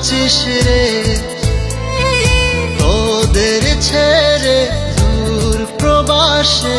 আছিস রে। তোদের ছেড়ে দূর প্রবাসে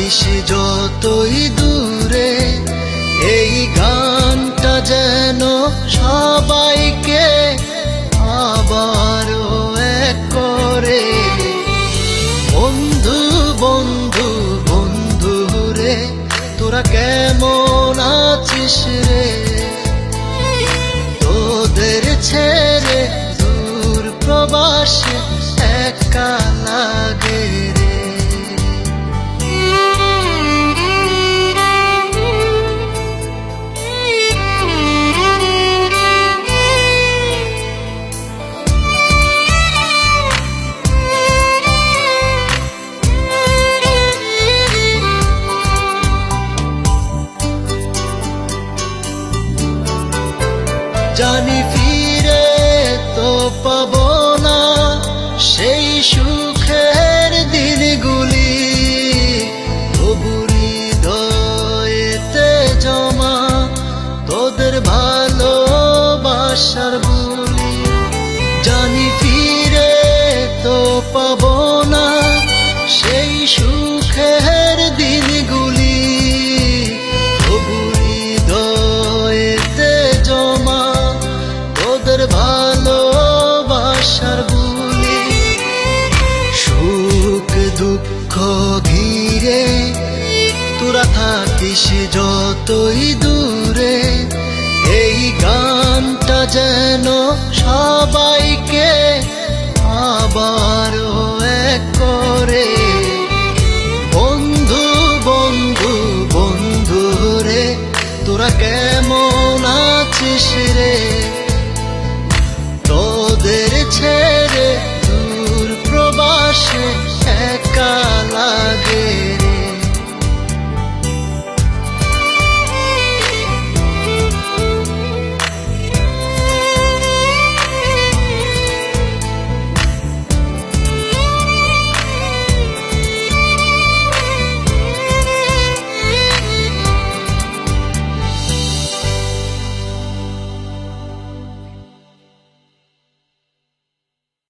থাকিস যতই দূরে, এই গানটা যেন সবাইকে আবারও এক করে। বন্ধু বন্ধু বন্ধু রে, তোরা কেমন আছিস রে? জানি ফিরে তো পাব না সেই সুখের দিনগুলি। তবু হৃদয়েতে জমা তোদের ভালোবাসার বুলি জানি ফিরে তো পাব না সেই সুখের থাকিস যতই দূরে এই গানটা যেন সবাইকে করে